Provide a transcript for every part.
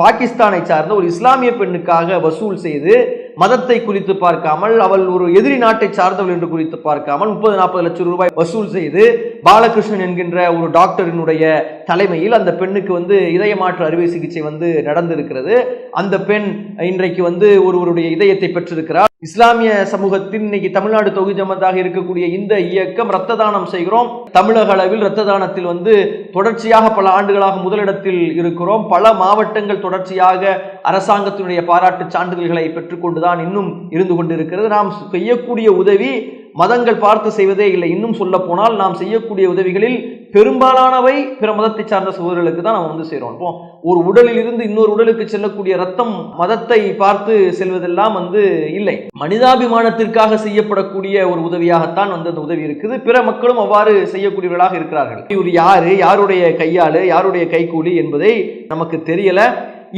பாகிஸ்தானை சார்ந்த ஒரு இஸ்லாமிய பெண்ணுக்காக வசூல் செய்து மதத்தை குறித்து பார்க்காமல் அவள் ஒரு எதிரி நாட்டை சார்ந்தவள் என்று குறித்து பார்க்காமல் முப்பது நாற்பது லட்சம் ரூபாய் வசூல் செய்து பாலகிருஷ்ணன் என்கின்ற ஒரு டாக்டரினுடைய தலைமையில் அந்த பெண்ணுக்கு வந்து இதய மாற்று அறுவை சிகிச்சை வந்து நடந்திருக்கிறது. அந்த பெண் இன்றைக்கு வந்து ஒருவருடைய இதயத்தை பெற்றிருக்கிறார் இஸ்லாமிய சமூகத்தின் இன்னைக்கு தமிழ்நாடு தொகுதி ஜமத்தாக இருக்கக்கூடிய இந்த இயக்கம் ரத்த தானம் செய்கிறோம். தமிழக அளவில் ரத்த தானத்தில் வந்து தொடர்ச்சியாக பல ஆண்டுகளாக முதலிடத்தில் இருக்கிறோம். பல மாவட்டங்கள் தொடர்ச்சியாக அரசாங்கத்தினுடைய பாராட்டு சான்றிதழ்களை பெற்றுக்கொண்டுதான் இன்னும் இருந்து கொண்டிருக்கிறது. நாம் செய்யக்கூடிய உதவி மதங்கள் பார்த்து செய்வதே இல்லை. இன்னும் சொல்ல போனால் நாம் செய்யக்கூடிய உதவிகளில் பெரும்பாலானவை பிற மதத்தை சார்ந்த சகோதரர்களுக்கு தான் நாம் வந்து செய்கிறோம் இப்போ ஒரு உடலில் இருந்து இன்னொரு உடலுக்கு செல்லக்கூடிய ரத்தம் மதத்தை பார்த்து செல்வதெல்லாம் வந்து இல்லை. மனிதாபிமானத்திற்காக செய்யப்படக்கூடிய ஒரு உதவியாகத்தான் வந்து அந்த உதவி இருக்குது. பிற மக்களும் அவ்வாறு செய்யக்கூடியவர்களாக இருக்கிறார்கள். இவர் யாரு யாருடைய கையாளு யாருடைய கைக்கூலி என்பதை நமக்கு தெரியல.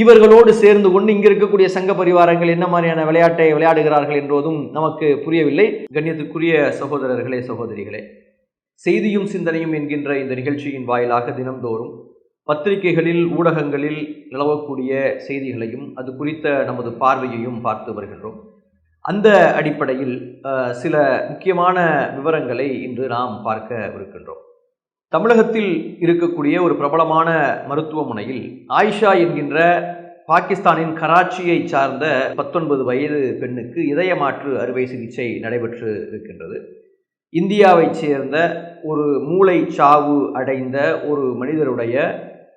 இவர்களோடு சேர்ந்து கொண்டு இங்கே இருக்கக்கூடிய சங்க பரிவாரங்கள் என்ன மாதிரியான விளையாட்டை விளையாடுகிறார்கள் என்பதும் நமக்கு புரியவில்லை. கண்ணியத்துக்குரிய சகோதரர்களே சகோதரிகளே செய்தியும் சிந்தனையும் என்கின்ற இந்த நிகழ்ச்சியின் வாயிலாக தினம்தோறும் பத்திரிகைகளில் ஊடகங்களில் நிலவக்கூடிய செய்திகளையும் அது குறித்த நமது பார்வையையும் பார்த்து வருகின்றோம். அந்த அடிப்படையில் சில முக்கியமான விவரங்களை இன்று நாம் பார்க்க இருக்கின்றோம். தமிழகத்தில் இருக்கக்கூடிய ஒரு பிரபலமான மருத்துவமனையில் ஆயிஷா என்கின்ற பாகிஸ்தானின் கராச்சியை சார்ந்த பத்தொன்பது வயது பெண்ணுக்கு இதய மாற்று அறுவை சிகிச்சை நடைபெற்று இருக்கின்றது இந்தியாவைச் சேர்ந்த ஒரு மூளை சாவு அடைந்த ஒரு மனிதருடைய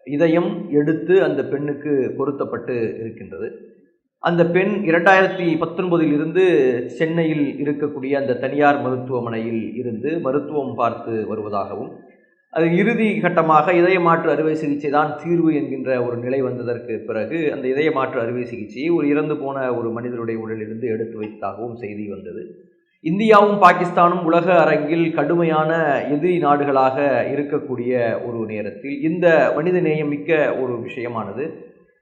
இதயம் எடுத்து அந்த பெண்ணுக்கு பொருத்தப்பட்டு இருக்கின்றது. அந்த பெண் இரண்டாயிரத்தி பத்தொன்பதில் இருந்து சென்னையில் இருக்கக்கூடிய அந்த தனியார் மருத்துவமனையில் இருந்து மருத்துவம் பார்த்து வருவதாகவும் அது இறுதி கட்டமாக இதய மாற்று அறுவை சிகிச்சை தான் தீர்வு என்கின்ற ஒரு நிலை வந்ததற்கு பிறகு அந்த இதய மாற்று அறுவை சிகிச்சையை ஒரு இறந்து போன ஒரு மனிதருடைய உடலிலிருந்து எடுத்து வைத்ததாகவும் செய்தி வந்தது. இந்தியாவும் பாகிஸ்தானும் உலக அரங்கில் கடுமையான எதிரி நாடுகளாக இருக்கக்கூடிய ஒரு நேரத்தில் இந்த மனித நேயமிக்க ஒரு விஷயமானது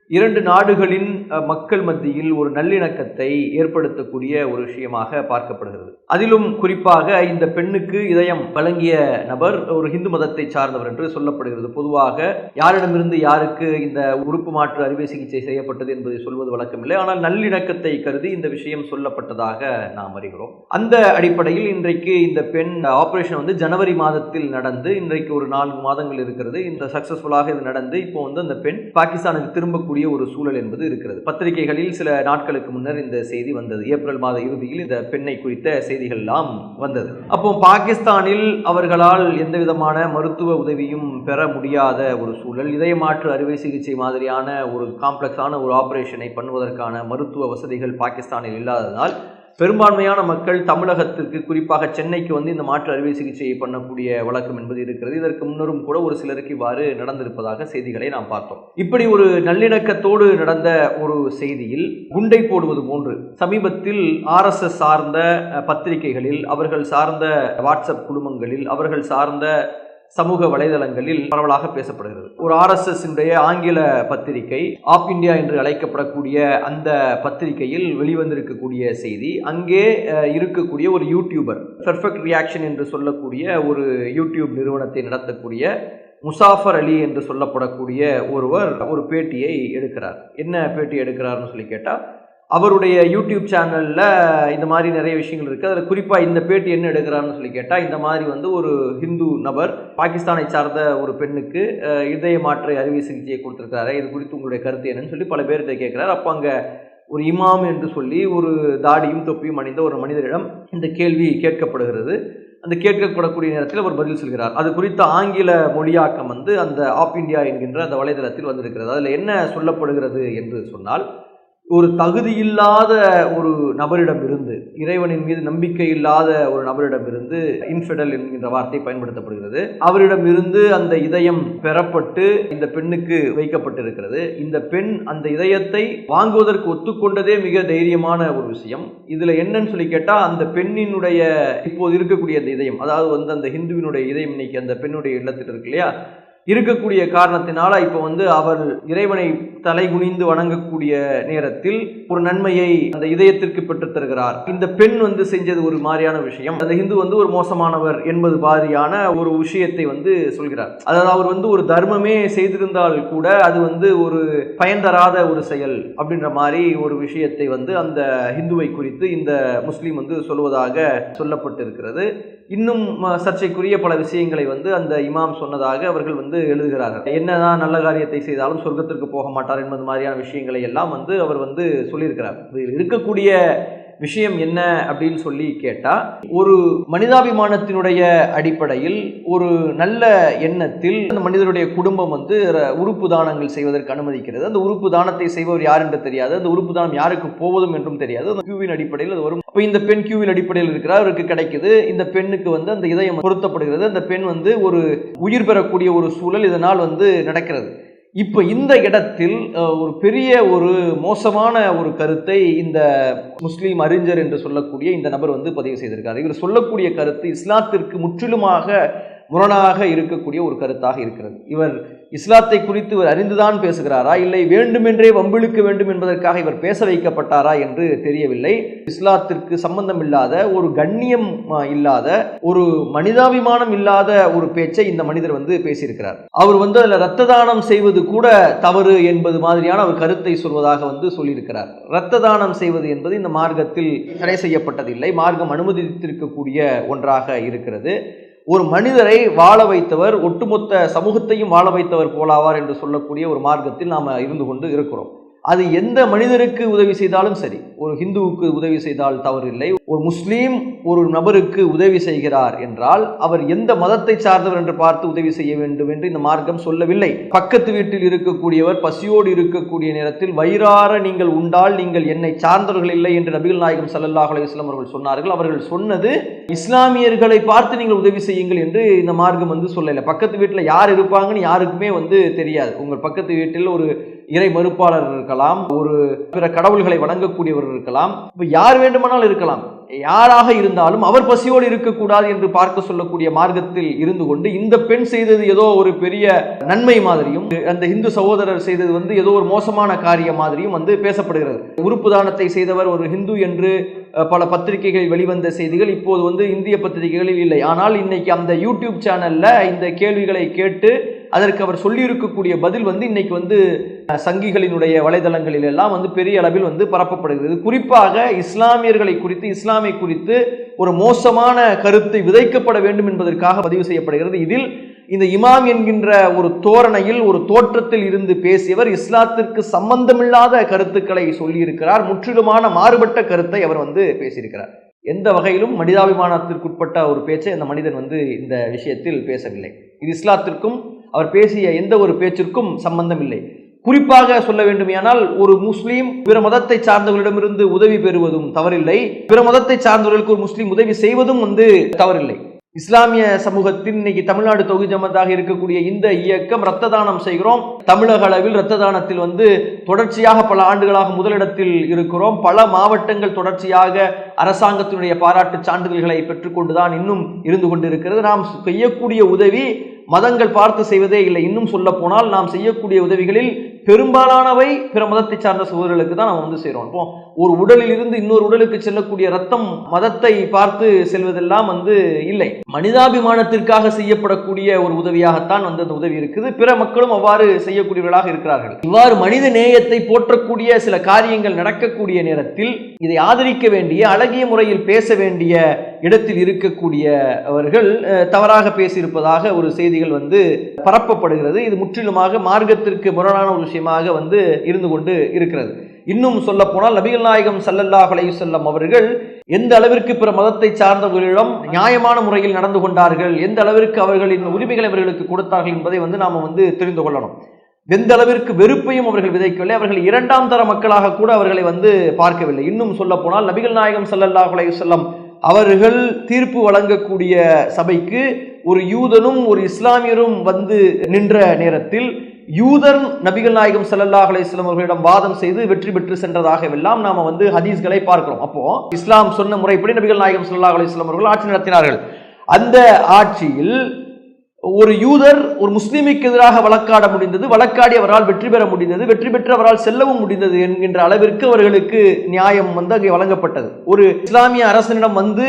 இரண்டு நாடுகளின் மக்கள் மத்தியில் ஒரு நல்லிணக்கத்தை ஏற்படுத்தக்கூடிய ஒரு விஷயமாக பார்க்கப்படுகிறது. அதிலும் குறிப்பாக இந்த பெண்ணுக்கு இதயம் வழங்கிய நபர் ஒரு இந்து மதத்தை சார்ந்தவர் என்று சொல்லப்படுகிறது. பொதுவாக யாரிடமிருந்து யாருக்கு இந்த உறுப்பு மாற்று அறுவை சிகிச்சை செய்யப்பட்டது என்பதை சொல்வது வழக்கமில்லை. ஆனால் நல்லிணக்கத்தை கருதி இந்த விஷயம் சொல்லப்பட்டதாக நாம் அறிகிறோம். அந்த அடிப்படையில் இன்றைக்கு இந்த பெண் ஆபரேஷன் வந்து ஜனவரி மாதத்தில் நடந்து இன்றைக்கு ஒரு நான்கு மாதங்கள் இருக்கிறது. இந்த சக்சஸ்ஃபுல்லாக இது நடந்து இப்போ வந்து அந்த பெண் பாகிஸ்தானுக்கு திரும்பக்கூடிய ஒரு சூழல் என்பது இருக்கிறது. பத்திரிகைகளில் சில நாட்களுக்கு முன்னர் இந்த செய்தி வந்தது. ஏப்ரல் மாத இறுதியில் இந்த பெண்ணை குறித்த செய்திகள் எல்லாம் வந்தது. அப்போ பாகிஸ்தானில் அவர்களால் எந்த விதமான மருத்துவ உதவியும் பெற முடியாத ஒரு சூழல் இதய மாற்று அறுவை சிகிச்சை மாதிரியான ஒரு காம்ப்ளெக்ஸான ஒரு ஆபரேஷனை பண்ணுவதற்கான மருத்துவ வசதிகள் பாகிஸ்தானில் இல்லாததால் பெரும்பான்மையான மக்கள் தமிழகத்திற்கு குறிப்பாக சென்னைக்கு வந்து இந்த மாற்று அறுவை சிகிச்சையை பண்ணக்கூடிய வழக்கம் என்பது இருக்கிறது. இதற்கு முன்னரும் கூட ஒரு சிலருக்கு இவ்வாறு நடந்திருப்பதாக செய்திகளை நாம் பார்த்தோம். இப்படி ஒரு நல்லிணக்கத்தோடு நடந்த ஒரு செய்தியில் குண்டை போடுவது போன்று சமீபத்தில் ஆர்எஸ்எஸ் சார்ந்த பத்திரிகைகளில் அவர்கள் சார்ந்த வாட்ஸ்அப் குழுமங்களில் அவர்கள் சார்ந்த சமூக வலைதளங்களில் பரவலாக பேசப்படுகிறது. ஒரு ஆர்எஸ்எஸ் ஆங்கில பத்திரிகை ஆப் இந்தியா என்று அழைக்கப்படக்கூடிய அந்த பத்திரிகையில் வெளிவந்திருக்கக்கூடிய செய்தி அங்கே இருக்கக்கூடிய ஒரு யூடியூபர் பெர்ஃபெக்ட் ரியாக்ஷன் என்று சொல்லக்கூடிய ஒரு யூடியூப் நிறுவனத்தை நடத்தக்கூடிய முசாஃபர் அலி என்று சொல்லப்படக்கூடிய ஒருவர் ஒரு பேட்டியை எடுக்கிறார். என்ன பேட்டி எடுக்கிறார்னு சொல்லி கேட்டால் அவருடைய யூடியூப் சேனலில் இந்த மாதிரி நிறைய விஷயங்கள் இருக்குது அதில் குறிப்பாக இந்த பேட்டி என்ன எடுக்கிறாருன்னு சொல்லி கேட்டால் இந்த மாதிரி வந்து ஒரு ஹிந்து நபர் பாகிஸ்தானை சார்ந்த ஒரு பெண்ணுக்கு இதய மாற்று அறுவை சிகிச்சையை கொடுத்துருக்காரு இது குறித்து உங்களுடைய கருத்து என்னன்னு சொல்லி பல பேர்கிட்ட கேட்குறாரு. அப்போ அங்கே ஒரு இமாம் என்று சொல்லி ஒரு தாடியும் தொப்பியும் அணிந்த ஒரு மனிதரிடம் இந்த கேள்வி கேட்கப்படுகிறது. அந்த கேட்கப்படக்கூடிய நேரத்தில் அவர் பதில் சொல்கிறார். அது குறித்த ஆங்கில மொழியாக்கம் வந்து அந்த ஆப் இந்தியா என்கின்ற அந்த வலைதளத்தில் வந்திருக்கிறது. அதில் என்ன சொல்லப்படுகிறது என்று சொன்னால் ஒரு தகுதியில்லாத ஒரு நபரிடமிருந்து இறைவனின் மீது நம்பிக்கை இல்லாத ஒரு நபரிடமிருந்து இன்ஃபெடல் என்கின்ற வார்த்தை பயன்படுத்தப்படுகிறது. அவரிடமிருந்து அந்த இதயம் பெறப்பட்டு இந்த பெண்ணுக்கு வைக்கப்பட்டிருக்கிறது. இந்த பெண் அந்த இதயத்தை வாங்குவதற்கு ஒத்துக்கொண்டதே மிக தைரியமான ஒரு விஷயம். இதுல என்னன்னு சொல்லி கேட்டா அந்த பெண்ணினுடைய இப்போது இருக்கக்கூடிய அந்த இதயம் அதாவது வந்து அந்த ஹிந்துவினுடைய இதயம் இன்னைக்கு அந்த பெண்ணுடைய இல்லத்தில் இருக்கு இல்லையா? இருக்கக்கூடிய காரணத்தினால இப்போ வந்து அவர் இறைவனை தலை குனிந்து வணங்கக்கூடிய நேரத்தில் ஒரு நன்மையை அந்த இதயத்திற்கு பெற்றுத் தருகிறார். இந்த பெண் வந்து செஞ்சது ஒரு மாதிரியான விஷயம். அந்த ஹிந்து வந்து ஒரு மோசமானவர் என்பது மாதிரியான ஒரு விஷயத்தை வந்து சொல்கிறார். அதாவது அவர் வந்து ஒரு தர்மமே செய்திருந்தால் கூட அது வந்து ஒரு பயன் தராத ஒரு செயல் அப்படின்ற மாதிரி ஒரு விஷயத்தை வந்து அந்த ஹிந்துவை குறித்து இந்த முஸ்லீம் வந்து சொல்வதாக சொல்லப்பட்டிருக்கிறது. இன்னும் சர்ச்சைக்குரிய பல விஷயங்களை வந்து அந்த இமாம் சொன்னதாக அவர்கள் வந்து எழுதுகிறார்கள். என்னதான் நல்ல காரியத்தை செய்தாலும் சொர்க்கத்திற்கு போக மாட்டார் என்பது மாதிரியான விஷயங்களை எல்லாம் வந்து அவர் வந்து சொல்லியிருக்கிறார். இருக்கக்கூடிய விஷயம் என்ன அப்படின்னு சொல்லி கேட்டா ஒரு மனிதாபிமானத்தினுடைய அடிப்படையில் ஒரு நல்ல எண்ணத்தில் அந்த மனிதருடைய குடும்பம் வந்து உறுப்பு தானங்கள் செய்வதற்கு அனுமதிக்கிறது. அந்த உறுப்பு தானத்தை செய்பவர் யார் என்று தெரியாது. அந்த உறுப்பு தானம் யாருக்கு போவதும் என்றும் தெரியாது. அந்த கியூவின் அடிப்படையில் அது வரும். அப்போ இந்த பெண் கியூவில் அடிப்படையில் இருக்கிறார் அவருக்கு கிடைக்குது. இந்த பெண்ணுக்கு வந்து அந்த இதயம் பொருத்தப்படுகிறது. அந்த பெண் வந்து ஒரு உயிர் பெறக்கூடிய ஒரு சூழல் இதனால் வந்து நடக்கிறது. இப்போ இந்த இடத்தில் ஒரு பெரிய ஒரு மோசமான ஒரு கருத்தை இந்த முஸ்லீம் அறிஞர் என்று சொல்லக்கூடிய இந்த நபர் வந்து பதிவு செய்திருக்கார். இவர் சொல்லக்கூடிய கருத்து இஸ்லாத்திற்கு முற்றிலுமாக முரணாக இருக்கக்கூடிய ஒரு கருத்தாக இருக்கிறது. இவர் இஸ்லாத்தை குறித்து இவர் அறிந்துதான் பேசுகிறாரா? இல்லை வேண்டுமென்றே வம்பிழுக்க வேண்டும் என்பதற்காக இவர் பேச வைக்கப்பட்டாரா என்று தெரியவில்லை. இஸ்லாத்திற்கு சம்பந்தம் இல்லாத ஒரு கண்ணியம் இல்லாத ஒரு மனிதாபிமானம் இல்லாத ஒரு பேச்சை இந்த மனிதர் வந்து பேசியிருக்கிறார். அவர் வந்து அதில் ரத்த தானம் செய்வது கூட தவறு என்பது மாதிரியான ஒரு கருத்தை சொல்வதாக வந்து சொல்லியிருக்கிறார். ரத்த தானம் செய்வது என்பது இந்த மார்க்கத்தில் தடை செய்யப்பட்டதில்லை. மார்க்கம் அனுமதித்திருக்கக்கூடிய ஒன்றாக இருக்கிறது. ஒரு மனிதரை வாழ வைத்தவர் ஒட்டுமொத்த சமூகத்தையும் வாழ வைத்தவர் போலாவார் என்று சொல்லக்கூடிய ஒரு மார்க்கத்தில் நாம் இருந்து கொண்டு இருக்கிறோம். அது எந்த மனிதருக்கு உதவி செய்தாலும் சரி. ஒரு ஹிந்துவுக்கு உதவி செய்தால் தவறில்லை. ஒரு முஸ்லீம் ஒரு நபருக்கு உதவி செய்கிறார் என்றால் அவர் எந்த மதத்தை சார்ந்தவர் என்று பார்த்து உதவி செய்ய வேண்டும் என்று இந்த மார்க்கம் சொல்லவில்லை. பக்கத்து வீட்டில் இருக்கக்கூடியவர் பசியோடு இருக்கக்கூடிய நேரத்தில் வயிறார நீங்கள் உண்டால் நீங்கள் என்னை சார்ந்தவர்கள் இல்லை என்று நபிகள் நாயகம் சல்லாஹ் அலையம் அவர்கள் சொன்னார்கள். அவர்கள் சொன்னது இஸ்லாமியர்களை பார்த்து நீங்கள் உதவி செய்யுங்கள் என்று இந்த மார்க்கம் வந்து சொல்லலை. பக்கத்து வீட்டில் யார் இருப்பாங்கன்னு யாருக்குமே வந்து தெரியாது. உங்கள் பக்கத்து வீட்டில் ஒரு இறை மறுப்பாளர் இருக்கலாம் ஒரு பிற கடவுள்களை வணங்கக்கூடியவர் இருக்கலாம் இப்போ யார் வேண்டுமானாலும் இருக்கலாம். யாராக இருந்தாலும் அவர் பசியோடு இருக்கக்கூடாது என்று பார்க்க சொல்லக்கூடிய மார்க்கத்தில் இருந்து கொண்டு இந்த பெண் செய்தது ஏதோ ஒரு பெரிய நன்மை மாதிரியும் அந்த இந்து சகோதரர் செய்தது வந்து ஏதோ ஒரு மோசமான காரியம் மாதிரியும் வந்து பேசப்படுகிறது. உறுப்பு தானத்தை செய்தவர் ஒரு ஹிந்து என்று பல பத்திரிகைகள் வெளிவந்த செய்திகள் இப்போது வந்து இந்திய பத்திரிகைகளில் இல்லை. ஆனால் இன்னைக்கு அந்த யூடியூப் சேனல்ல இந்த கேள்விகளை கேட்டு அதற்கு அவர் சொல்லியிருக்கக்கூடிய பதில் வந்து இன்னைக்கு வந்து சங்கிகளினுடைய வலைதளங்களில் எல்லாம் வந்து பெரிய அளவில் வந்து பரப்பப்படுகிறது. குறிப்பாக இஸ்லாமியர்களை குறித்து இஸ்லாமை குறித்து ஒரு மோசமான கருத்தை விதைக்கப்பட வேண்டும் என்பதற்காக பதிவு செய்யப்படுகிறது. இதில் இந்த இமாம் என்கின்ற ஒரு தோரணையில் ஒரு தோற்றத்தில் இருந்து பேசியவர் இஸ்லாத்திற்கு சம்பந்தமில்லாத கருத்துக்களை சொல்லியிருக்கிறார். முற்றிலுமான மாறுபட்ட கருத்தை அவர் வந்து பேசியிருக்கிறார். எந்த வகையிலும் மனிதாபிமானத்திற்குட்பட்ட ஒரு பேச்சை அந்த மனிதன் வந்து இந்த விஷயத்தில் பேசவில்லை. இது இஸ்லாத்திற்கும் அவர் பேசிய எந்த ஒரு பேச்சிற்கும் சம்பந்தம் இல்லை குறிப்பாக சொல்ல வேண்டுமேயானால் ஒரு முஸ்லீம் பிற மதத்தை சார்ந்தவர்களிடமிருந்து உதவி பெறுவதும் தவறில்லை. பிற மதத்தை சார்ந்தவர்களுக்கு ஒரு முஸ்லீம் உதவி செய்வதும் வந்து தவறில்லை. இஸ்லாமிய சமூகத்தின் இன்னைக்கு தமிழ்நாடு தொகுதி ஜமத்தாக இருக்கக்கூடிய இந்த இயக்கம் ரத்த தானம் செய்கிறோம். தமிழக அளவில் ரத்த தானத்தில் வந்து தொடர்ச்சியாக பல ஆண்டுகளாக முதலிடத்தில் இருக்கிறோம். பல மாவட்டங்கள் தொடர்ச்சியாக அரசாங்கத்தினுடைய பாராட்டு சான்றிதழ்களை பெற்றுக்கொண்டுதான் இன்னும் இருந்து கொண்டிருக்கிறது. நாம் செய்யக்கூடிய உதவி மதங்கள் பார்த்து செய்வதே இல்லை. இன்னும் சொல்ல போனால் நாம் செய்யக்கூடிய உதவிகளில் பெரும்பாலானவை பிற மதத்தை சார்ந்த சகோதரர்களுக்கு தான் நம்ம வந்து செய்கிறோம் இப்போ ஒரு உடலில் இருந்து இன்னொரு உடலுக்கு செல்லக்கூடிய ரத்தம் மதத்தை பார்த்து செல்வதெல்லாம் வந்து இல்லை. மனிதாபிமானத்திற்காக செய்யப்படக்கூடிய ஒரு உதவியாகத்தான் வந்து அந்த உதவி இருக்குது. பிற மக்களும் அவ்வாறு செய்யக்கூடியவர்களாக இருக்கிறார்கள். இவ்வாறு மனித நேயத்தை போற்றக்கூடிய சில காரியங்கள் நடக்கக்கூடிய நேரத்தில் இதை ஆதரிக்க வேண்டிய அழகிய முறையில் பேச வேண்டிய இடத்தில் இருக்கக்கூடியவர்கள் தவறாக பேசியிருப்பதாக ஒரு செய்திகள் வந்து பரப்பப்படுகிறது. இது முற்றிலுமாக மார்க்கத்திற்கு முரணான ஒரு விஷயமாக வந்து இருந்து கொண்டு இருக்கிறது. இன்னும் சொல்ல போனால் நபிகள் நாயகம் ஸல்லல்லாஹு அலையுசல்லம் அவர்கள் எந்த அளவிற்கு பிற மதத்தை சார்ந்தவர்களிடம் நியாயமான முறையில் நடந்து கொண்டார்கள் எந்த அளவிற்கு அவர்களின் உரிமைகளை அவர்களுக்கு கொடுத்தார்கள் என்பதை வந்து நாம வந்து தெரிந்து கொள்ளணும். எந்த அளவிற்கு வெறுப்பையும் அவர்கள் விதைக்கவில்லை அவர்கள் இரண்டாம் தர மக்களாக கூட அவர்களை வந்து பார்க்கவில்லை. இன்னும் சொல்ல போனால் நபிகள் நாயகம் ஸல்லல்லாஹு அலையுசல்லம் அவர்கள் தீர்ப்பு வழங்கக்கூடிய சபைக்கு ஒரு யூதனும் ஒரு இஸ்லாமியரும் வந்து நின்ற நேரத்தில் யூதர் நபிகள் நாயகம் சல்லல்லாஹ் அலிஸ்லாம் அவர்களிடம் வாதம் செய்து வெற்றி பெற்று சென்றதாகவெல்லாம் நாம வந்து ஹதீஸ்களை பார்க்கிறோம். அப்போ இஸ்லாம் சொன்ன முறைப்படி நபிகள் நாயகம் ஸல்லல்லாஹு அலிஸ்லாம் அவர்கள் ஆட்சி நடத்தினார்கள். அந்த ஆட்சியில் ஒரு யூதர் ஒரு முஸ்லீமுக்கு எதிராக வழக்காட முடிந்தது வழக்காடி அவரால் வெற்றி பெற முடிந்தது வெற்றி பெற்று அவரால் செல்லவும் முடிந்தது என்கின்ற அளவிற்கு அவர்களுக்கு நியாயம் வந்து அங்கே வழங்கப்பட்டது. ஒரு இஸ்லாமிய அரசனிடம் வந்து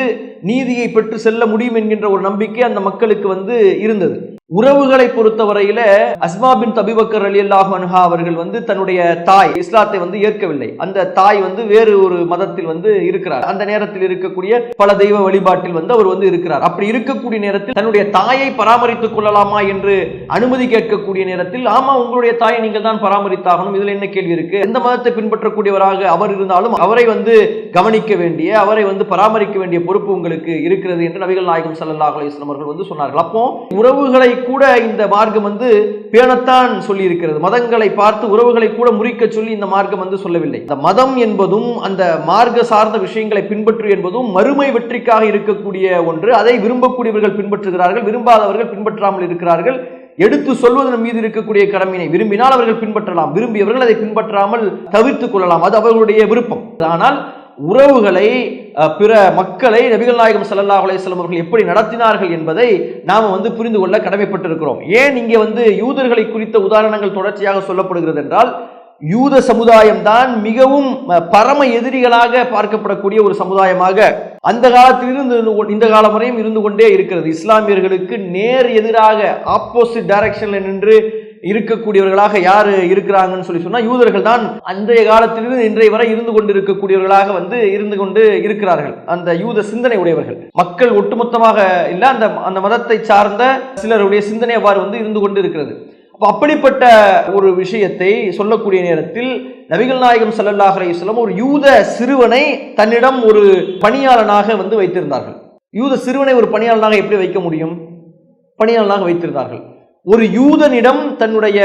நீதியை பெற்று செல்ல முடியும் என்கின்ற ஒரு நம்பிக்கை அந்த மக்களுக்கு வந்து இருந்தது. உறவுகளை பொறுத்தவரையில அஸ்மா பின் தபிபக்கர் அலி அல்லாஹ் அன்ஹா அவர்கள் வந்து தன்னுடைய தாய் இஸ்லாத்தை வந்து ஏற்கவில்லை. அந்த தாய் வந்து வேறு ஒரு மதத்தில் வந்து இருக்கிறார். அந்த நேரத்தில் இருக்கக்கூடிய பல தெய்வ வழிபாட்டில் வந்து அவர் வந்து இருக்கிறார். அப்படி இருக்கக்கூடிய நேரத்தில் தன்னுடைய தாயை பராமரித்துக் கொள்ளலாமா என்று அனுமதி கேட்கக்கூடிய நேரத்தில் ஆமா உங்களுடைய தாயை நீங்கள் தான் பராமரித்தாகணும். இதுல என்ன கேள்வி இருக்கு? எந்த மதத்தை பின்பற்றக்கூடியவராக அவர் இருந்தாலும் அவரை வந்து கவனிக்க வேண்டிய அவரை வந்து பராமரிக்க வேண்டிய பொறுப்பு உங்களுக்கு இருக்கிறது என்று நபிகள் நாயகம் ஸல்லல்லாஹு அலைஹி அவர்கள் வந்து சொன்னார்கள். அப்போ உறவுகளை கூட இந்த மார்க்கம் வந்து பேணத்தான் சொல்லி இருக்கிறது மதங்களை பார்த்து உறவுகளை கூட முறிக்க சொல்லி இந்த மார்க்கம் வந்து சொல்லவில்லை. இந்த மதம் என்பதும் அந்த மார்க்க சார்ந்த விஷயங்களை பின்பற்று என்பதும் மறுமை வெற்றிக்காக இருக்கக்கூடிய ஒன்று. அதை விரும்பக்கூடியவர்கள் பின்பற்றுகிறார்கள் விரும்பாதவர்கள் பின்பற்றாமல் இருக்கிறார்கள். எடுத்து சொல்வதன் மீது இருக்கக்கூடிய கடமையினை விரும்பினால் அவர்கள் பின்பற்றலாம். விரும்பியவர்கள் அதை பின்பற்றாமல் தவிர்த்துக் கொள்ளலாம். அது அவர்களுடைய விருப்பம். ஆனால் உறவுகளை பிற மக்களை நபிகள் நாயகம் சல்லா அலையம் அவர்கள் எப்படி நடத்தினார்கள் என்பதை நாம் வந்து புரிந்து கொள்ள கடமைப்பட்டிருக்கிறோம். ஏன் இங்கே வந்து யூதர்களை குறித்த உதாரணங்கள் தொடர்ச்சியாக சொல்லப்படுகிறது என்றால் யூத சமுதாயம் தான் மிகவும் பரம எதிரிகளாக பார்க்கப்படக்கூடிய ஒரு சமுதாயமாக அந்த காலத்திலிருந்து இருந்து இந்த காலம் வரையும் இருந்து கொண்டே இருக்கிறது. இஸ்லாமியர்களுக்கு நேர் எதிராக ஆப்போசிட் டைரக்ஷனில் நின்று இருக்கக்கூடியவர்களாக யார் இருக்கிறாங்கன்னு சொல்லி சொன்னால் யூதர்கள் தான் அன்றைய காலத்திலிருந்து இன்றைய வரை இருந்து கொண்டு இருக்கக்கூடியவர்களாக வந்து இருந்து கொண்டு இருக்கிறார்கள். அந்த யூத சிந்தனை உடையவர்கள். மக்கள் ஒட்டுமொத்தமாக இல்லை அந்த அந்த மதத்தை சார்ந்த சிலருடைய சிந்தனை அவ்வாறு வந்து இருந்து கொண்டு இருக்கிறது அப்போ அப்படிப்பட்ட ஒரு விஷயத்தை சொல்லக்கூடிய நேரத்தில் நபிகள் நாயகம் ஸல்லல்லாஹு அலைஹி ஒரு யூத சிறுவனை தன்னிடம் ஒரு பணியாளனாக வந்து வைத்திருந்தார்கள். யூத சிறுவனை ஒரு பணியாளனாக எப்படி வைக்க முடியும்? பணியாளனாக வைத்திருந்தார்கள். ஒரு யூதனிடம் தன்னுடைய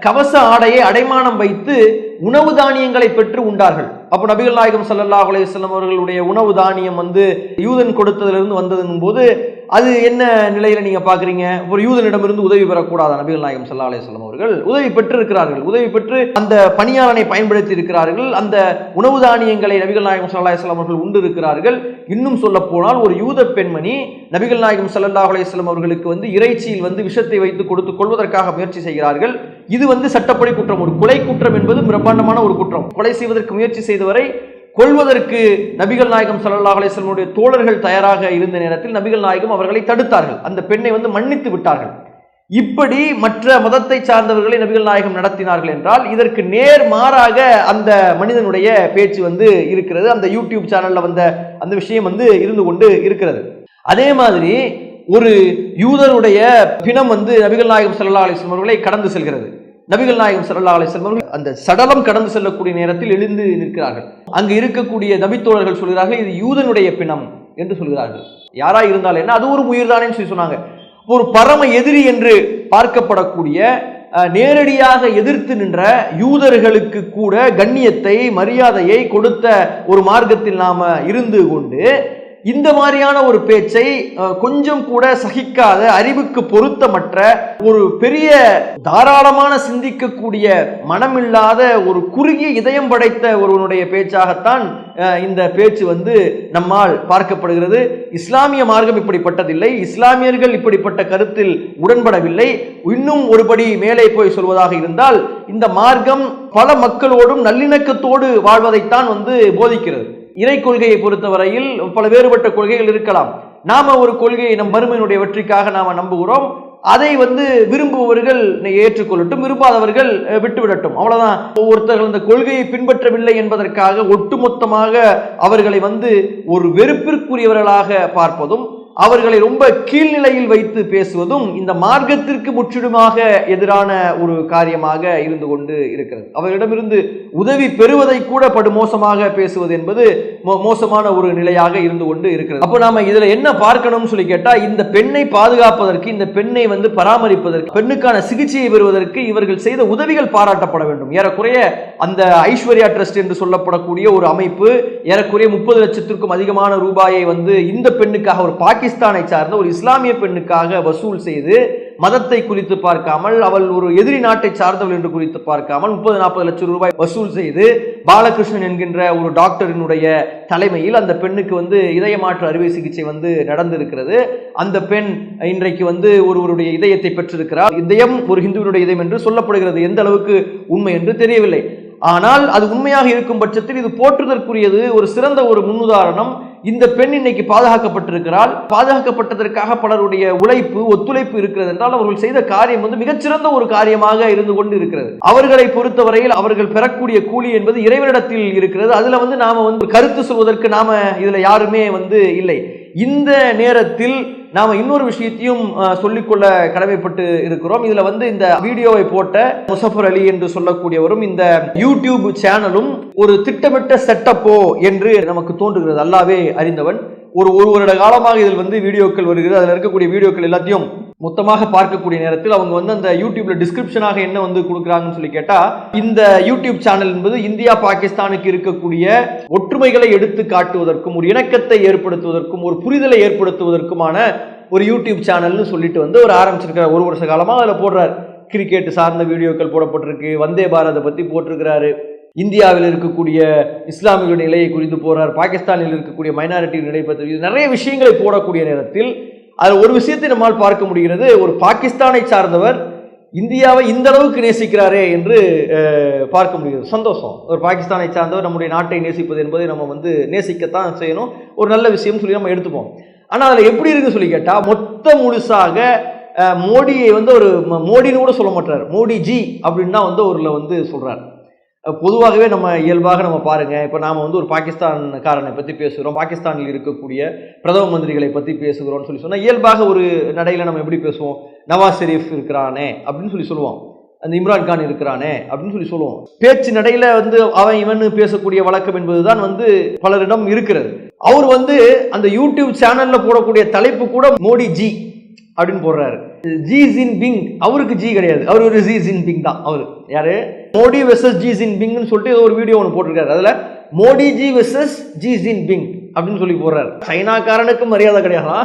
கவச ஆடையை அடைமானம் வைத்து உணவு தானியங்களை பெற்று உண்டார்கள். அப்போ நபிகள் நாயகம் சல்லா அலையம் அவர்களுடைய உணவு தானியம் வந்து யூதன் கொடுத்ததிலிருந்து வந்ததுங்கும் போது அது என்ன நிலையில் நீங்கள் பார்க்குறீங்க? ஒரு யூதனிடமிருந்து உதவி பெறக்கூடாத நபிகள் நாயகம் சல்லா அலைஹி அவர்கள். உதவி பெற்று இருக்கிறார்கள் உதவி பெற்று அந்த பணியாளனை பயன்படுத்தி இருக்கிறார்கள் அந்த உணவு தானியங்களை நபிகள் நாயகம் சல்லா அலையம் அவர்கள் உண்டு இருக்கிறார்கள் இன்னும் சொல்ல போனால் ஒரு யூத பெண்மணி நபிகள் நாயகம் ஸல்லல்லாஹு அலையம் அவர்களுக்கு வந்து இறைச்சியில் வந்து விஷத்தை வைத்து கொடுத்து கொள்வதற்காக முயற்சி செய்கிறார்கள். இது வந்து சட்டப்படி குற்றம். ஒரு கொலை குற்றம் என்பது பிரம்மாண்டமான ஒரு குற்றம். கொலை செய்வதற்கு முயற்சி செய்தவரை கொள்வதற்கு நபிகள் நாயகம் சல்லாஹ் அலிஸ்லமுடைய தோழர்கள் தயாராக இருந்த நேரத்தில் நபிகள் நாயகம் அவர்களை தடுத்தார்கள். அந்த பெண்ணை வந்து மன்னித்து விட்டார்கள். இப்படி மற்ற மதத்தை சார்ந்தவர்களை நபிகள் நாயகம் நடத்தினார்கள் என்றால் இதற்கு நேர் மாறாக அந்த மனிதனுடைய பேச்சு வந்து இருக்கிறது. அந்த யூடியூப் சேனல்ல வந்த அந்த விஷயம் வந்து இருந்து கொண்டு இருக்கிறது. அதே மாதிரி ஒரு யூதருடைய பிணம் வந்து நபிகள் நாயகம் சல்லா அலிஸ்லம் அவர்களை கடந்து செல்கிறது. நபிகள் நாயகம் ஸல்லல்லாஹு அலைஹி அவர்கள் அந்த சடலம் கடந்து செல்லக்கூடிய நேரத்தில் எழுந்து நிற்கிறார்கள். அங்கு இருக்கக்கூடிய நபித்தோழர்கள் சொல்கிறார்கள் இது யூதனுடைய பிணம் என்று சொல்கிறார்கள். யாரா இருந்தாலும் என்ன? அது ஒரு உயிர் தானே சொல்லி சொன்னாங்க. ஒரு பரம எதிரி என்று பார்க்கப்படக்கூடிய நேரடியாக எதிர்த்து நின்ற யூதர்களுக்கு கூட கண்ணியத்தை மரியாதையை கொடுத்த ஒரு மார்க்கத்தில் நாம இருந்து கொண்டு இந்த மாதிரியான ஒரு பேச்சை கொஞ்சம் கூட சகிக்காத அறிவுக்கு பொருத்தமற்ற ஒரு பெரிய தாராளமான சிந்திக்கக்கூடிய மனமில்லாத ஒரு குறுகிய இதயம் படைத்த ஒருவனுடைய பேச்சாகத்தான் இந்த பேச்சு வந்து நம்மால் பார்க்கப்படுகிறது. இஸ்லாமிய மார்க்கம் இப்படிப்பட்டதில்லை. இஸ்லாமியர்கள் இப்படிப்பட்ட கருத்தில் உடன்படவில்லை. இன்னும் ஒருபடி மேலே போய் சொல்வதாக இருந்தால் இந்த மார்க்கம் பல மக்களோடும் நல்லிணக்கத்தோடு வாழ்வதைத்தான் வந்து போதிக்கிறது. இறை கொள்கையை பொறுத்தவரையில் பல வேறுபட்ட கொள்கைகள் இருக்கலாம். நாம ஒரு கொள்கையை நம் மறுமையினுடைய வெற்றிக்காக நாம நம்புகிறோம். அதை வந்து விரும்புபவர்கள் ஏற்றுக்கொள்ளட்டும் விரும்பாதவர்கள் விட்டுவிடட்டும். அவ்வளவுதான். ஒவ்வொருத்தர்கள் இந்த கொள்கையை பின்பற்றவில்லை என்பதற்காக ஒட்டுமொத்தமாக அவர்களை வந்து ஒரு வெறுப்பிற்குரியவர்களாக பார்ப்பதும் அவர்களை ரொம்ப கீழ்நிலையில் வைத்து பேசுவதும் இந்த மார்க்கத்திற்கு முற்றிலுமாக எதிரான ஒரு காரியமாக இருந்து கொண்டு இருக்கிறது. அவர்களிடமிருந்து உதவி பெறுவதை கூட படுமோசமாக பேசுவது என்பது மோசமான ஒரு நிலையாக இருந்து கொண்டு இருக்கிறது. அப்போ நாம இதுல என்ன பார்க்கணும்னு சொல்லி கேட்டா இந்த பெண்ணை பாதுகாப்பதற்கு இந்த பெண்ணை வந்து பராமரிப்பதற்கு பெண்ணுக்கான சிகிச்சையை பெறுவதற்கு இவர்கள் செய்த உதவிகள் பாராட்டப்பட வேண்டும். ஏறக்குறைய அந்த ஐஸ்வர்யா ட்ரஸ்ட் என்று சொல்லப்படக்கூடிய ஒரு அமைப்பு ஏறக்குறைய முப்பது லட்சத்திற்கும் அதிகமான ரூபாயை வந்து இந்த பெண்ணுக்காக ஒரு பாகிஸ்தானை சார்ந்த ஒரு இஸ்லாமிய பெண்ணுக்காக வசூல் செய்து மதத்தை குறித்து பார்க்காமல் அவள் ஒரு எதிரி நாட்டை சார்ந்தவள் என்று குறித்து பார்க்காமல் முப்பது நாற்பது லட்சம் ரூபாய் வசூல் செய்து பாலகிருஷ்ணன் என்கின்ற ஒரு டாக்டரினுடைய தலைமையில் அந்த பெண்ணுக்கு வந்து இதயமாற்று அறுவை சிகிச்சை வந்து நடந்திருக்கிறது. அந்த பெண் இன்றைக்கு வந்து ஒருவருடைய இதயத்தை பெற்றிருக்கிறார். இதயம் ஒரு ஹிந்துவினுடைய இதயம் என்று சொல்லப்படுகிறது. எந்த அளவுக்கு உண்மை என்று தெரியவில்லை. ஆனால் அது உண்மையாக இருக்கும் பட்சத்தில் இது போற்றுதற்குரியது. ஒரு சிறந்த ஒரு முன்னுதாரணம். இந்த பெண் இன்னைக்கு பாதுகாக்கப்பட்டிருக்கிறாள். பாதுகாக்கப்பட்டதற்காக பலருடைய உழைப்பு ஒத்துழைப்பு இருக்கிறது என்றால் அவர்கள் செய்த காரியம் வந்து மிகச்சிறந்த ஒரு காரியமாக இருந்து கொண்டு இருக்கிறது அவர்களை பொறுத்தவரையில் அவர்கள் பெறக்கூடிய கூலி என்பது இறைவனிடத்தில் இருக்கிறது. அதுல வந்து நாம வந்து கருத்து சொல்வதற்கு நாம இதுல யாருமே வந்து இல்லை. இந்த நேரத்தில் நாம இன்னொரு விஷயத்தையும் சொல்லிக்கொள்ள கடமைப்பட்டு இருக்கிறோம். இதுல வந்து இந்த வீடியோவை போட்ட முசஃபர் அலி என்று சொல்லக்கூடியவரும் இந்த யூடியூப் சேனலும் ஒரு திட்டமிட்ட செட்டப்போ என்று நமக்கு தோன்றுகிறது. அல்லாவே அறிந்தவன். ஒரு ஒரு வருட காலமாக இதில் வந்து வீடியோக்கள் வருகிறது. அதில் இருக்கக்கூடிய வீடியோக்கள் எல்லாத்தையும் மொத்தமாக பார்க்கக்கூடிய நேரத்தில் அவங்க வந்து அந்த யூடியூப்ல டிஸ்கிரிப்ஷனாக என்ன வந்து கொடுக்குறாங்கன்னு சொல்லி கேட்டா இந்த யூடியூப் சேனல் என்பது இந்தியா பாகிஸ்தானுக்கு இருக்கக்கூடிய ஒற்றுமைகளை எடுத்து காட்டுவதற்கும் ஒரு இணக்கத்தை ஏற்படுத்துவதற்கும் ஒரு புரிதலை ஏற்படுத்துவதற்குமான ஒரு யூடியூப் சேனல்னு சொல்லிட்டு வந்து ஒரு ஆரம்பிச்சிருக்கிறார். ஒரு வருஷ காலமாக அதில் போடுறாரு. கிரிக்கெட் சார்ந்த வீடியோக்கள் போடப்பட்டிருக்கு வந்தே பாரதை பற்றி போட்டிருக்கிறாரு. இந்தியாவில் இருக்கக்கூடிய இஸ்லாமியர்களுடைய நிலையை குறித்து போகிறார் பாகிஸ்தானில் இருக்கக்கூடிய மைனாரிட்டி நிலை பற்றி நிறைய விஷயங்களை போடக்கூடிய நேரத்தில் அதில் ஒரு விஷயத்தை நம்மால் பார்க்க முடிகிறது. ஒரு பாகிஸ்தானை சார்ந்தவர் இந்தியாவை இந்த அளவுக்கு நேசிக்கிறாரே என்று பார்க்க முடிகிறது. சந்தோஷம். ஒரு பாகிஸ்தானை சார்ந்தவர் நம்முடைய நாட்டை நேசிப்பது என்பதை நம்ம வந்து நேசிக்கத்தான் செய்யணும். ஒரு நல்ல விஷயம் சொல்லி நம்ம எடுத்துப்போம். ஆனால் அதில் எப்படி இருக்குன்னு சொல்லி கேட்டால் மொத்த முழுசாக மோடியை வந்து ஒரு ம- மோடின்னு கூட சொல்ல மாட்டார். மோடி ஜி அப்படின்னு தான் வந்து ஒருல வந்து சொல்கிறார் பொதுவாகவே நம்ம இயல்பாக நம்ம பாருங்கள் இப்போ நாம வந்து ஒரு பாகிஸ்தான்காரனை பற்றி பேசுகிறோம் பாகிஸ்தானில் இருக்கக்கூடிய பிரதம மந்திரிகளை பற்றி பேசுகிறோம்னு சொல்லி சொன்னால் இயல்பாக ஒரு நடையில் நம்ம எப்படி பேசுவோம்? நவாஸ் ஷெரீஃப் இருக்கிறானே அப்படின்னு சொல்லி சொல்லுவோம். அந்த இம்ரான் கான் இருக்கிறானே அப்படின்னு சொல்லி சொல்லுவோம். பேச்சு நடையில் வந்து அவன் இவன் பேசக்கூடிய வழக்கம் என்பதுதான் வந்து பலரிடம் இருக்கிறது. அவர் வந்து அந்த யூடியூப் சேனலில் போடக்கூடிய தலைப்பு கூட மோடி ஜி அப்படின்னு போடுறாரு. ஜி ஜின் பிங் அவருக்கு ஜி கிடையாது. அவர் ஒரு ஜி ஜின் பிங் தான் அவர். யாரு? மோடி வெர்சஸ் ஜி ஜின் பிங்னு சொல்லிட்டு ஏதோ ஒரு வீடியோ ஒன்று போட்டிருக்காரு. அதில் Modi ji versus Xi Jinping அப்படின்னு சொல்லி போடுறாரு. சைனாக்காரனுக்கு மரியாதை கிடையாதா?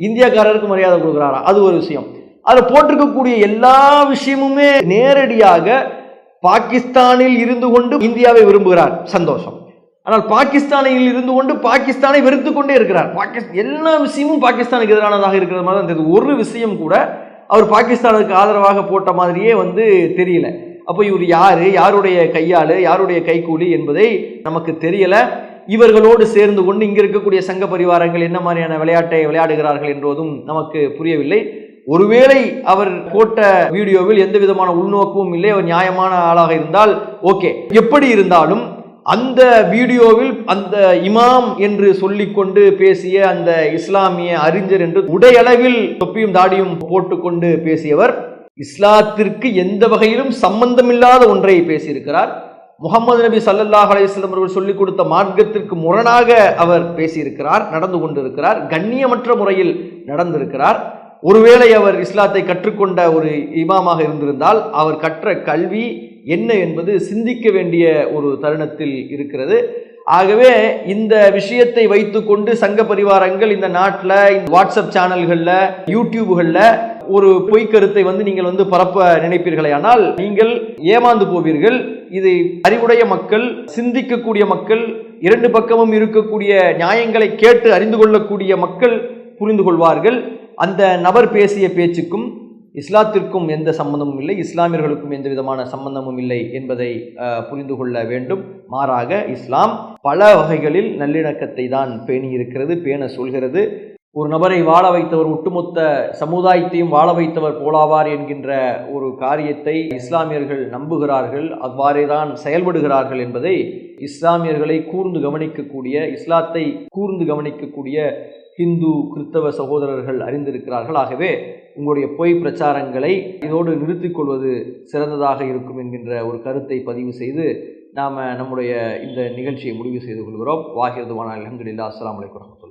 இந்தியாக்காரருக்கு மரியாதை கொடுக்குறாரா? அது ஒரு விஷயம். அதில் போட்டிருக்கக்கூடிய எல்லா விஷயமுமே நேரடியாக பாகிஸ்தானில் இருந்து கொண்டு இந்தியாவை விரும்புகிறார். சந்தோஷம். ஆனால் பாகிஸ்தானில் இருந்து கொண்டு பாகிஸ்தானை வெறுத்து கொண்டே இருக்கிறார். பாகிஸ்தான் எல்லா விஷயமும் பாகிஸ்தானுக்கு எதிரானதாக இருக்கிற மாதிரி தான் தெரியுது. ஒரு விஷயம் கூட அவர் பாகிஸ்தானுக்கு ஆதரவாக போட்ட மாதிரியே வந்து தெரியல. அப்போ இவர் யார்? யாருடைய கையாளு? யாருடைய கைக்கூலி என்பதை நமக்கு தெரியலை. இவர்களோடு சேர்ந்து கொண்டு இங்கே இருக்கக்கூடிய சங்க பரிவாரங்கள் என்ன மாதிரியான விளையாட்டை விளையாடுகிறார்கள் என்பதும் நமக்கு புரியவில்லை. ஒருவேளை அவர் போட்ட வீடியோவில் எந்த விதமான உள்நோக்கமும் இல்லை. அவர் நியாயமான ஆளாக இருந்தால் ஓகே. எப்படி இருந்தாலும் அந்த வீடியோவில் அந்த இமாம் என்று சொல்லிக்கொண்டு பேசிய அந்த இஸ்லாமிய அறிஞர் என்று உடையளவில் தொப்பியும் தாடியும் போட்டுக்கொண்டு பேசியவர் இஸ்லாத்திற்கு எந்த வகையிலும் சம்பந்தமில்லாத ஒன்றை பேசியிருக்கிறார். முகமது நபி சல்லல்லாஹ் அலையம் அவர்கள் சொல்லிக் கொடுத்த மார்க்கத்திற்கு முரணாக அவர் பேசியிருக்கிறார் நடந்து கொண்டிருக்கிறார் கண்ணியமற்ற முறையில் நடந்திருக்கிறார். ஒருவேளை அவர் இஸ்லாத்தை கற்றுக்கொண்ட ஒரு இமாமாக இருந்திருந்தால் அவர் கற்ற கல்வி என்ன என்பது சிந்திக்க வேண்டிய ஒரு தருணத்தில் இருக்கிறது. ஆகவே இந்த விஷயத்தை வைத்துக்கொண்டு சங்க பரிவாரங்கள் இந்த நாட்டில் இந்த வாட்ஸ்அப் சேனல்களில் யூடியூப்களில் ஒரு பொய்க்கருத்தை வந்து நீங்கள் வந்து பரப்ப நினைப்பீர்களே ஆனால் நீங்கள் ஏமாந்து போவீர்கள். இதை அறிவுடைய மக்கள் சிந்திக்கக்கூடிய மக்கள் இரண்டு பக்கமும் இருக்கக்கூடிய நியாயங்களை கேட்டு அறிந்து கொள்ளக்கூடிய மக்கள் புரிந்து கொள்வார்கள். அந்த நபர் பேசிய பேச்சுக்கும் இஸ்லாத்திற்கும் எந்த சம்பந்தமும் இல்லை இஸ்லாமியர்களுக்கும் எந்த விதமான சம்பந்தமும் இல்லை என்பதை புரிந்து கொள்ள வேண்டும். மாறாக இஸ்லாம் பல வகைகளில் நல்லிணக்கத்தை தான் பேணி இருக்கிறது பேண சொல்கிறது. ஒரு நபரை வாழ வைத்தவர் ஒட்டுமொத்த சமுதாயத்தையும் வாழ வைத்தவர் போலாவார் என்கின்ற ஒரு காரியத்தை இஸ்லாமியர்கள் நம்புகிறார்கள். அவ்வாறே தான் செயல்படுகிறார்கள் என்பதை இஸ்லாமியர்களை கூர்ந்து கவனிக்கக்கூடிய இஸ்லாத்தை கூர்ந்து கவனிக்கக்கூடிய ஹிந்து கிறிஸ்தவ சகோதரர்கள் அறிந்திருக்கிறார்கள். ஆகவே உங்களுடைய பொய் பிரச்சாரங்களை இதோடு நிறுத்திக் கொள்வது சிறந்ததாக இருக்கும் என்கின்ற ஒரு கருத்தை பதிவு செய்து நாம் நம்முடைய இந்த நிகழ்ச்சியை முடிவு செய்து கொள்கிறோம். வாகிரதுவான அலமதுல்லா அஸ்லாம் வலைக்கம்